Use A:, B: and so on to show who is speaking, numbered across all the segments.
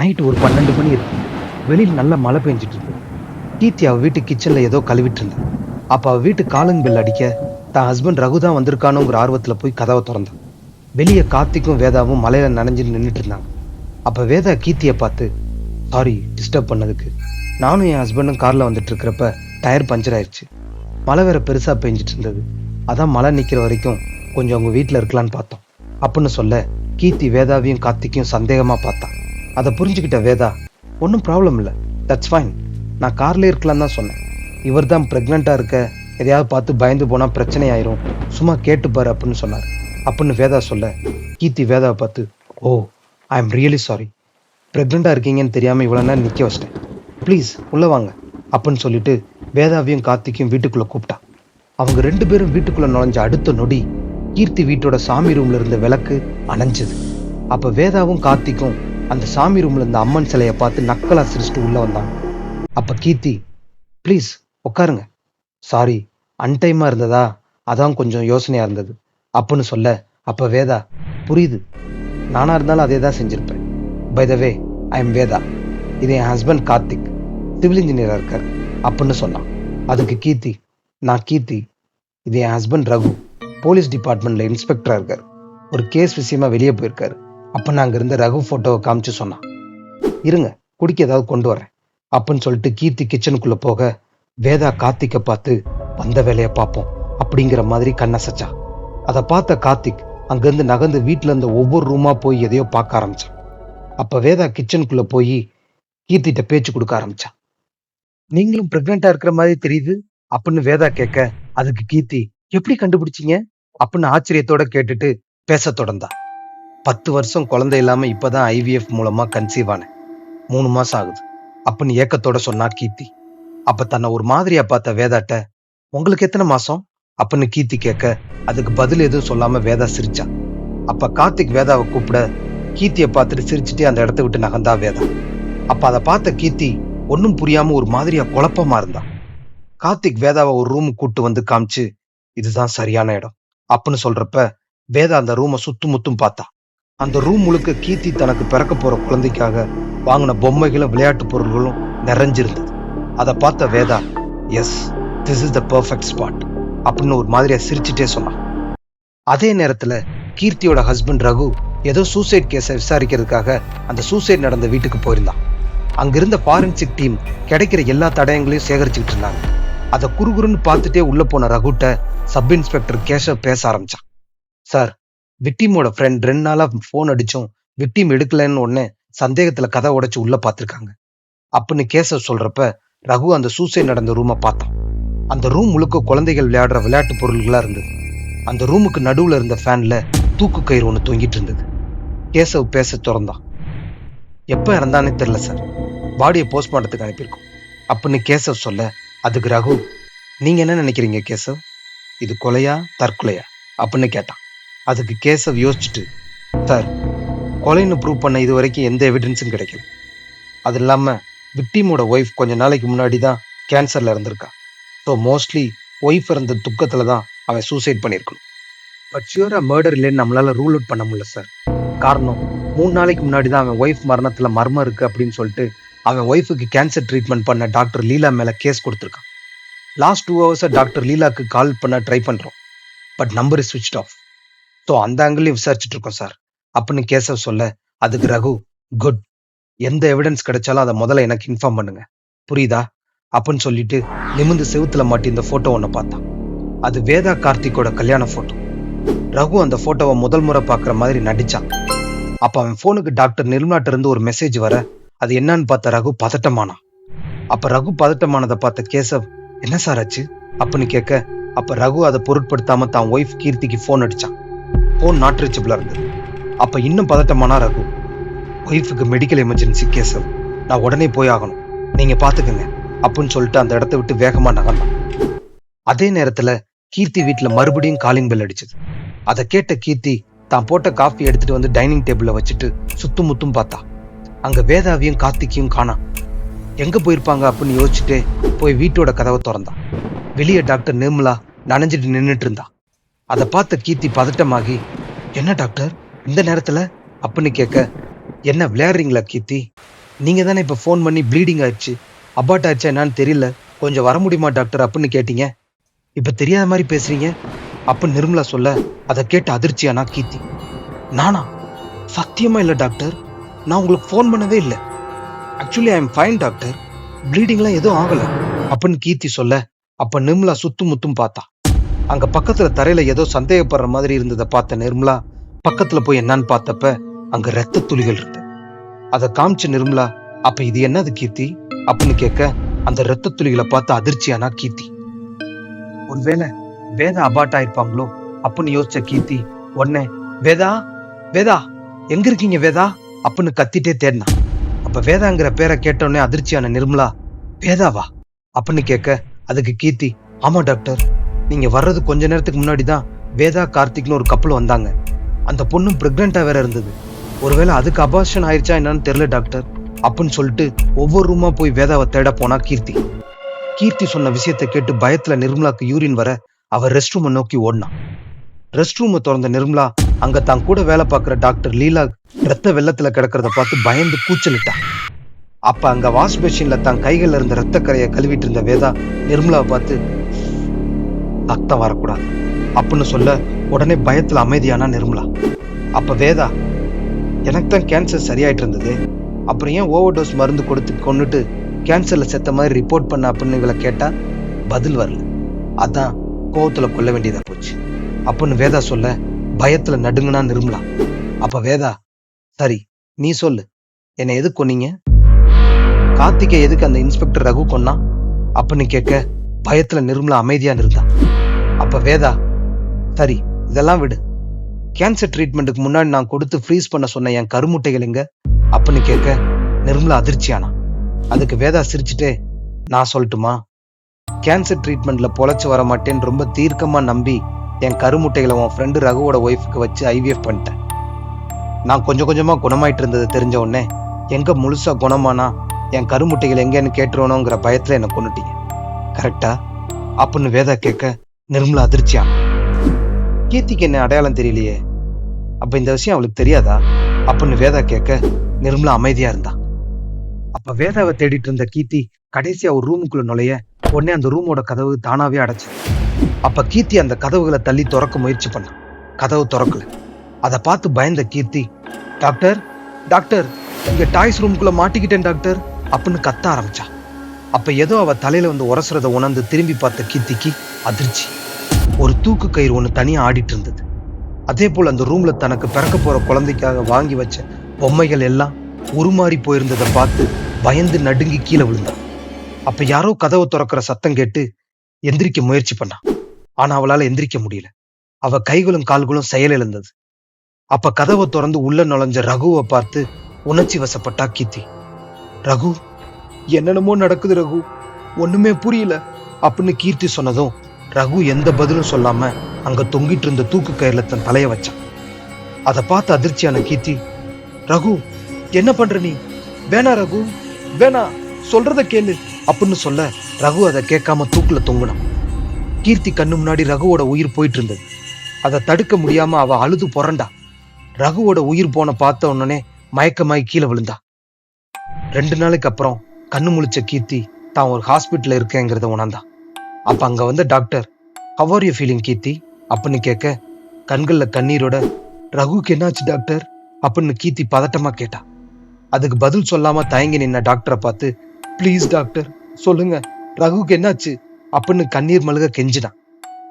A: Night ஒரு பன்னெண்டு மணி இருக்கு. வெளியில் நல்ல மழை பெஞ்சிட்டு இருக்கு. கீர்த்தி அவள் வீட்டு கிச்சனில் ஏதோ கழுவிட்டு இருந்தா. அப்போ அவள் வீட்டு காலங் பெல் அடிக்க தான் ஹஸ்பண்ட் ரகு தான் வந்திருக்கானுங்கிற ஆர்வத்தில் போய் கதவை திறந்தான். வெளியே கார்த்திக்கும் வேதாவும் மலையில் நனைஞ்சு நின்றுட்டு இருந்தாங்க. அப்போ வேதா கீர்த்தியை பார்த்து சாரி டிஸ்டர்ப் பண்ணதுக்கு. நானும் என் ஹஸ்பண்டும் காரில் வந்துட்டு இருக்கிறப்ப டயர் பஞ்சர் ஆயிடுச்சு மழை வேற பெருசாக பெஞ்சிட்டு இருந்தது. அதான் மழை நிற்கிற வரைக்கும் கொஞ்சம் அவங்க வீட்டில் இருக்கலான்னு பார்த்தோம். அப்படின்னு சொல்ல கீர்த்தி வேதாவையும் கார்த்திக்கையும் சந்தேகமாக பார்த்தான் அதை புரிஞ்சுக்கிட்ட வேதா ஒன்றும் ப்ராப்ளம் இல்லை. தட்ஸ் ஃபைன் நான் கார்லேயே இருக்கலான்னு தான் சொன்னேன். இவர் தான் ப்ரெக்னெண்ட்டாக இருக்க எதையாவது பார்த்து பயந்து போனால் பிரச்சனை ஆயிரும் சும்மா கேட்டுப்பாரு அப்படின்னு சொன்னார். அப்படின்னு வேதா சொல்ல கீர்த்தி வேதாவை பார்த்து oh I am really sorry ப்ரெக்னெண்ட்டாக இருக்கீங்கன்னு தெரியாமல் இவ்வளோ நேரம் நிற்க வச்சிட்டேன். ப்ளீஸ் உள்ளே வாங்க அப்படின்னு சொல்லிட்டு வேதாவையும் கார்த்திக்கையும் வீட்டுக்குள்ளே கூப்பிட்டா. அவங்க ரெண்டு பேரும் வீட்டுக்குள்ளே நுழைஞ்ச அடுத்த நொடி கீர்த்தி வீட்டோட சாமி ரூம்ல இருந்த விளக்கு அணைஞ்சது. அப்போ வேதாவும் கார்த்திக்கும் அந்த சாமி ரூம்ல இருந்த அம்மன் சிலையை பார்த்து நக்கலா சிரிச்சுட்டு உள்ள வந்தாங்க அப்ப கீர்த்தி ப்ளீஸ் உட்காருங்க. சாரி அன்டைமா இருந்ததா? அதான் கொஞ்சம் யோசனையா இருந்தது. அப்படின்னு சொல்ல அப்ப வேதா புரியுது. நானா இருந்தாலும் அதே தான் செஞ்சிருப்பேன். By the way I am Veda. இது என் ஹஸ்பண்ட் கார்த்திக். சிவில் இன்ஜினியராக இருக்கார். அப்படின்னு சொன்னான். அதுக்கு கீர்த்தி நான் கீர்த்தி. இது என் ஹஸ்பண்ட் ரகு. போலீஸ் டிபார்ட்மெண்ட்ல இன்ஸ்பெக்டராக இருக்கார். ஒரு கேஸ் விஷயமா வெளியே போயிருக்காரு. அப்பன்னு நான் அங்க இருந்த ரகு ஃபோட்டோவை காமிச்சு சொன்னான். இருங்க குடிக்க ஏதாவது கொண்டு வரேன் அப்படின்னு சொல்லிட்டு கீர்த்தி கிச்சனுக்குள்ள போக வேதா கார்த்திக்கை பார்த்து வந்த வேலையை பார்ப்போம் அப்படிங்கிற மாதிரி கண்ணசச்சா. அதை பார்த்த கார்த்திக் அங்கிருந்து நகர்ந்து வீட்டில் இருந்த ஒவ்வொரு ரூமா போய் எதையோ பார்க்க ஆரம்பிச்சான். அப்ப வேதா கிச்சனுக்குள்ள போய் கீர்த்திகிட்ட பேச்சு கொடுக்க ஆரம்பிச்சான். நீங்களும் ப்ரெக்னெண்ட்டாக இருக்கிற மாதிரி தெரியுது அப்படின்னு வேதா கேட்க அதுக்கு கீர்த்தி எப்படி கண்டுபிடிச்சீங்க? அப்படின்னு ஆச்சரியத்தோட கேட்டுட்டு பேச தொடர்ந்தா. பத்து வருஷம் குழந்தை இல்லாமல் இப்போ தான் ஐவிஎஃப் மூலமா கன்சீவ் ஆனேன். மூணு மாதம் ஆகுது. அப்படின்னு ஏக்கத்தோட சொன்னா கீர்த்தி. அப்போ தன்னை ஒரு மாதிரியா பார்த்த வேதாட்ட உங்களுக்கு எத்தனை மாசம்? அப்படின்னு கீர்த்தி கேட்க அதுக்கு பதில் எதுவும் சொல்லாமல் வேதா சிரிச்சா. அப்போ கார்த்திக் வேதாவை கூப்பிட கீர்த்தியை பார்த்துட்டு சிரிச்சுட்டு அந்த இடத்த விட்டு நகர்ந்தா வேதா. அப்போ அதை பார்த்த கீர்த்தி ஒன்றும் புரியாம ஒரு மாதிரியா குழப்பமா இருந்தா. கார்த்திக் வேதாவை ஒரு ரூம் கூட்டு வந்து காமிச்சு இதுதான் சரியான இடம். அப்படின்னு சொல்றப்ப வேதா அந்த ரூமை சுத்து முத்தும் பார்த்தா. அந்த ரூம் முழுக்க கீர்த்தி தனக்கு பிறக்க போற குழந்தைக்காக வாங்கின பொம்மைகளும் விளையாட்டு பொருள்களும் நிறைஞ்சிருந்தது. அதை பார்த்த Veda yes this is the perfect spot அப்படின்னு ஒரு மாதிரியா சிரிச்சுட்டே சொன்னான். அதே நேரத்துல கீர்த்தியோட ஹஸ்பண்ட் ரகு ஏதோ சூசைட் கேஸை விசாரிக்கிறதுக்காக அந்த சூசைட் நடந்த வீட்டுக்கு போயிருந்தான். அங்கிருந்த ஃபாரன்சிக் டீம் கிடைக்கிற எல்லா தடயங்களையும் சேகரிச்சுக்கிட்டு இருந்தாங்க. அதை குறுகுறுன்னு பார்த்துட்டே உள்ள போன ரகுட்ட சப் இன்ஸ்பெக்டர் கேஷவ் பேச ஆரம்பிச்சான். சார் விக்டிமோட ஃப்ரெண்ட் ரெண்டு நாளா ஃபோன் அடிச்சும் விக்டிம் எடுக்கலன்னு உடனே சந்தேகத்துல கதை உடைச்சு உள்ள பார்த்துருக்காங்க அப்படின்னு கேசவ் சொல்றப்ப ரகு அந்த சூசைட் நடந்த ரூமை பார்த்தான். அந்த ரூம் முழுக்க குழந்தைகள் விளையாடுற விளையாட்டு பொருள்களா இருந்தது. அந்த ரூமுக்கு நடுவுல இருந்த ஃபேன்ல தூக்கு கயிறு ஒன்று தொங்கிட்டு இருந்தது. கேசவ் பேச திறந்தான். எப்போ இறந்தானே தெரில சார் பாடியை போஸ்ட்மார்ட்டத்துக்கு அனுப்பியிருக்கோம். அப்படின்னு கேசவ் சொல்ல அதுக்கு ரகு நீங்க என்ன நினைக்கிறீங்க கேசவ்? இது கொலையா தற்கொலையா? அப்படின்னு கேட்டான். அதுக்கு கேசவ் யோசிச்சுட்டு சார் கொலைன்னு ப்ரூவ் பண்ண இது வரைக்கும் எந்த எவிடன்ஸும் கிடைக்கல. அது இல்லாம விக்டீமோட ஒய்ஃப் கொஞ்ச நாளைக்கு முன்னாடி தான் கேன்சர்ல இருந்திருக்கா ஸோ மோஸ்ட்லி ஒய்ஃப் இருந்த துக்கத்துல தான் அவன் சூசைட் பண்ணியிருக்கணும். பட் ஷியூரா மர்டர் இல்லைன்னு நம்மளால ரூல் அவுட் பண்ண முடியல சார். காரணம் மூணு நாளைக்கு முன்னாடி தான் அவன் ஒய்ஃப் மரணத்துல மர்மம் இருக்கு அப்படின்னு சொல்லிட்டு அவன் ஒய்ஃபுக்கு கேன்சர் ட்ரீட்மெண்ட் பண்ண டாக்டர் லீலா மேல கேஸ் கொடுத்துருக்கான். லாஸ்ட் டூ ஹவர்ஸை டாக்டர் லீலாக்கு கால் பண்ண ட்ரை பண்ணுறோம் பட் நம்பர் இஸ் ஸ்விட்ச் ஆஃப் ஸோ அந்த ஆங்கிளையும் விசாரிச்சுட்டு இருக்கோம் சார் அப்படின்னு கேசவ் சொல்ல அதுக்கு ரகு குட் எந்த எவிடன்ஸ் கிடைச்சாலும் அதை முதல்ல எனக்கு இன்ஃபார்ம் பண்ணுங்க. புரியுதா? அப்படின்னு சொல்லிட்டு நிமிந்து செவுத்துல மாட்டி இந்த போட்டோ ஒன்று பார்த்தான். அது வேதா கார்த்திக்கோட கல்யாண போட்டோ ரகு அந்த போட்டோவை முதல் முறை பார்க்குற மாதிரி நடிச்சான். அப்ப அவன் போனுக்கு டாக்டர் நிர்மலாட்ட இருந்து ஒரு மெசேஜ் வர அது என்னன்னு பார்த்த ரகு பதட்டமானான். அப்ப ரகு பதட்டமானதை பார்த்த கேசவ் என்ன சார் ஆச்சு? அப்படின்னு கேட்க அப்ப ரகு அதை பொருட்படுத்தாம தான் ஒய்ஃப் கீர்த்திக்கு ஃபோன் அடிச்சான். ஃபோன் நாட் ரீச்சபிளாக இருந்தது. அப்போ இன்னும் பதட்டமானா ரகு? ஒய்ஃபுக்கு மெடிக்கல் எமர்ஜென்சி கேஸ் நான் உடனே போய் ஆகணும். நீங்கள் பார்த்துக்குங்க அப்படின்னு சொல்லிட்டு அந்த இடத்த விட்டு வேகமாக நகர்ந்தான். அதே நேரத்தில் கீர்த்தி வீட்டில் மறுபடியும் காலிங் பெல் அடிச்சது. அதை கேட்ட கீர்த்தி தான் போட்ட காஃபி எடுத்துட்டு வந்து டைனிங் டேபிளில் வச்சுட்டு சுத்தும் முத்தும் பார்த்தா. அங்கே வேதாவியும் கார்த்திக்கையும் காணா. எங்கே போயிருப்பாங்க அப்படின்னு யோசிச்சுட்டே போய் வீட்டோட கதவை திறந்தான். வெளியே டாக்டர் நிர்மலா நனைஞ்சிட்டு நின்றுட்டு இருந்தான். அதை பார்த்த கீர்த்தி பதட்டமாகி என்ன டாக்டர்? இந்த நேரத்தில்? அப்படின்னு கேட்க என்ன விளையாடுறீங்களா கீர்த்தி? நீங்கள் தானே இப்போ ஃபோன் பண்ணி ப்ளீடிங் ஆயிடுச்சு. அபார்ட் ஆயிடுச்சா என்னன்னு தெரியல. கொஞ்சம் வர முடியுமா டாக்டர்? அப்படின்னு கேட்டீங்க. இப்போ தெரியாத மாதிரி பேசுறீங்க? அப்ப நிர்மலா சொல்ல அதை கேட்டு அதிர்ச்சியானா கீர்த்தி? நானா? சத்தியமா இல்லை டாக்டர். நான் உங்களுக்கு ஃபோன் பண்ணவே இல்லை. Actually I am fine doctor. ப்ளீடிங்லாம் எதுவும் ஆகலை. அப்படின்னு கீர்த்தி சொல்ல அப்போ நிர்மலா சுத்தும் முத்தும் பார்த்தா அங்க பக்கத்துல தரையில ஏதோ சந்தேகப்படுற மாதிரி இருந்ததை பார்த்த நிர்மலா பக்கத்துல போய் என்னன்னு பார்த்தப்ப அங்க ரத்த துளிகள் இருக்கு. அதை காமிச்ச நிர்மலா அப்ப இது என்னது கீர்த்தி? அப்படின்னு கேட்க அந்த ரத்த துளிகளை பார்த்து அதிர்ச்சியானா கீர்த்தி. ஒருவேளை வேதா அபாட் ஆயிருப்பாங்களோ? அப்படின்னு யோசிச்ச கீர்த்தி உடனே வேதா வேதா எங்க இருக்கீங்க வேதா? அப்படின்னு கத்திட்டே தேடினா. அப்ப வேதாங்கிற பேரை கேட்டோடனே அதிர்ச்சியான நிர்மலா வேதாவா? அப்படின்னு கேட்க அதுக்கு கீர்த்தி ஆமா டாக்டர் நீங்க வர்றது கொஞ்ச நேரத்துக்கு முன்னாடி தான் வேதா கார்த்திக்னு ஒரு கப்பல் வந்தாங்க. அந்த பொண்ணும் பிரெக்னெண்டா வேற இருந்தது. ஒருவேளை அதுக்கு அபார்ஷன் ஆயிடுச்சா என்னன்னு தெரியல டாக்டர் அப்படின்னு சொல்லிட்டு ஒவ்வொரு ரூமா போய் வேதாவை தேட போனா கீர்த்தி. கீர்த்தி சொன்ன விஷயத்தை கேட்டு பயத்துல நிர்மலாக்கு யூரின் வர அவர் ரெஸ்ட் ரூமை நோக்கி ஓடினான். ரெஸ்ட் ரூமை திறந்த நிர்மலா அங்க தான் கூட வேலை பார்க்குற டாக்டர் லீலா ரத்த வெள்ளத்துல கிடக்கிறத பார்த்து பயந்து கூச்சலிட்டா அப்ப அங்க வாஷ் பேஷின்ல தான் கைகள்ல இருந்த ரத்த கரையை கழுவிட்டு இருந்த வேதா நிர்மலாவை பார்த்து ரத்தம் வரக்கூடாது. அப்படின்னு சொல்ல உடனே பயத்தில் அமைதியானா நிர்மலா. அப்போ வேதா எனக்கு தான் கேன்சர் சரியாயிட்டு இருந்தது அப்புறம் ஏன் ஓவர் டோஸ் மருந்து கொடுத்து கொண்டுட்டு கேன்சரில் செத்த மாதிரி ரிப்போர்ட் பண்ண அப்படின்னு இவளை கேட்டால் பதில் வரல. அதான் கோவத்துல கொல்ல வேண்டியதாக போச்சு. அப்படின்னு வேதா சொல்ல பயத்தில் நடுங்கனா நிர்மலா. அப்போ வேதா சரி நீ சொல்லு. என்னை எது கொன்னீங்க? கார்த்திகை எதுக்கு அந்த இன்ஸ்பெக்டர் ரகு கொன்னா? அப்படின்னு கேட்க பயத்துல நிர்மலா அமைதியா இருந்தா அப்ப வேதா சரி இதெல்லாம் விடு. கேன்சர் ட்ரீட்மெண்ட்டுக்கு முன்னாடி நான் கொடுத்து ஃப்ரீஸ் பண்ண சொன்ன என் கருமுட்டைகள் எங்க? அப்படின்னு கேட்க நிர்மலா அதிர்ச்சியானா. அதுக்கு வேதா சிரிச்சுட்டே நான் சொல்லட்டுமா? கேன்சர் ட்ரீட்மெண்ட்ல பொழைச்சு வர மாட்டேன்னு ரொம்ப தீர்க்கமா நம்பி என் கருமுட்டைகளை உன் ஃப்ரெண்டு ரகுவோட ஒய்ஃபுக்கு வச்சு ஐவிஎஃப் பண்ணிட்டேன். நான் கொஞ்சம் கொஞ்சமா குணமாயிட்டு இருந்தது தெரிஞ்ச உடனே எங்க முழுசா குணமானா என் கருமுட்டைகள் எங்கேன்னு கேட்டுருவணுங்கிற பயத்துல என்னை கொண்டுட்டீங்க கரெக்டா? அப்படின்னு வேதா கேட்க நிர்மலா அதிர்ச்சியா? கீர்த்திக்கு என்ன அடையாளம் தெரியலையே. அப்ப இந்த விஷயம் அவளுக்கு தெரியாதா? அப்படின்னு வேதா கேட்க நிர்மலா அமைதியா இருந்தா? அப்ப வேதாவை தேடிட்டு இருந்த கீர்த்தி கடைசியா ஒரு ரூமுக்குள்ள நுழைய உடனே அந்த ரூமோட கதவு தானாவே அடைச்சு. அப்ப கீர்த்தி அந்த கதவுகளை தள்ளி திறக்க முயற்சி பண்ணான் கதவு திறக்கல. அதை பார்த்து பயந்த கீர்த்தி டாக்டர் டாக்டர் இங்க டாய்ஸ் ரூமுக்குள்ள மாட்டிக்கிட்டேன் டாக்டர் அப்படின்னு கத்த ஆரம்பிச்சா. அப்போ ஏதோ அவள் தலையில வந்து உரசுறத உணர்ந்து திரும்பி பார்த்த கீர்த்திக்கு அதிர்ச்சி. ஒரு தூக்கு கயிறு ஒன்று தனியாக ஆடிட்டு இருந்தது. அதே போல் அந்த ரூம்ல தனக்கு பிறக்க போகிற குழந்தைக்காக வாங்கி வச்ச பொம்மைகள் எல்லாம் உருமாறி போயிருந்ததை பார்த்து பயந்து நடுங்கி கீழே விழுந்தான் அப்போ யாரோ கதவை திறக்கிற சத்தம் கேட்டு எந்திரிக்க முயற்சி பண்ணான் ஆனால் அவளால் எந்திரிக்க முடியல. அவ கைகளும் கால்களும் செயலிழந்தது அப்ப கதவை திறந்து உள்ள நுழைஞ்ச ரகுவை பார்த்து உணர்ச்சி வசப்பட்டா கீர்த்தி. ரகு என்னென்னமோ நடக்குது ரகு. ஒண்ணுமே புரியல. அப்படின்னு கீர்த்தி சொன்னதும் ரகு எந்த பதிலும் சொல்லாம அங்க தொங்கிட்டு இருந்த தூக்கு கயிறுல தன் தலைய வச்சான். அதை பார்த்து அதிர்ச்சியான கீர்த்தி ரகு என்ன பண்ற நீ? வேணா ரகு. வேணா சொல்றத கேளு. அப்படின்னு சொல்ல ரகு அதை கேட்காம தூக்குல தொங்குனான். கீர்த்தி கண்ணு முன்னாடி ரகுவோட உயிர் போயிட்டு இருந்தது. அதை தடுக்க முடியாம அவ அழுது புரண்டா. ரகுவோட உயிர் போன பார்த்த உடனே மயக்கமாய் கீழே விழுந்தா. ரெண்டு நாளைக்கு அப்புறம் கண்ணு முழிச்ச கீர்த்தி தான் ஒரு ஹாஸ்பிட்டல்ல இருக்கேங்கிறத உணர்ந்தா அப்ப அங்க வந்த doctor how are you feeling Keerthi? அப்படின்னு கேட்க கண்கள்ல கண்ணீரோட ரகுக்கு என்னாச்சு டாக்டர் அப்படின்னு கீர்த்தி பதட்டமா கேட்டா. அதுக்கு பதில் சொல்லாம தயங்கி நின்ன டாக்டரை பார்த்து ப்ளீஸ் டாக்டர் சொல்லுங்க ரகுக்கு என்னாச்சு? அப்படின்னு கண்ணீர் மழுக கெஞ்சினான்.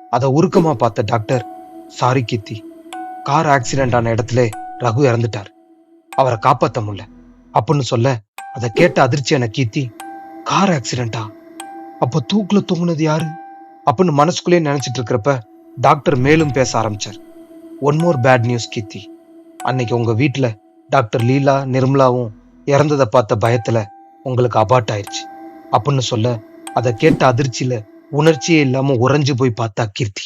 A: அதை உருக்கமா பார்த்த doctor sorry Keerthi car accident ஆன இடத்துல ரகு இறந்துட்டார். அவரை காப்பாற்ற முடியல. அப்படின்னு சொல்ல அதை கேட்ட அதிர்ச்சியான கீர்த்தி கார் ஆக்சிடென்ட்டா அப்ப தூக்குல தூங்குனது யாரு? அப்படின்னு மனசுக்குள்ளேயே நினைச்சிட்டு இருக்கிறப்ப டாக்டர் மேலும் பேச ஆரம்பிச்சார். One more bad news Keerthi. அன்னைக்கு உங்க வீட்டில் டாக்டர் லீலா நிர்மலாவும் இறந்ததை பார்த்த பயத்துல உங்களுக்கு அபார்ட் ஆயிடுச்சு அப்படின்னு சொல்ல அதை கேட்ட அதிர்ச்சியில உணர்ச்சியே இல்லாம உறைஞ்சு போய் பார்த்தா கீர்த்தி.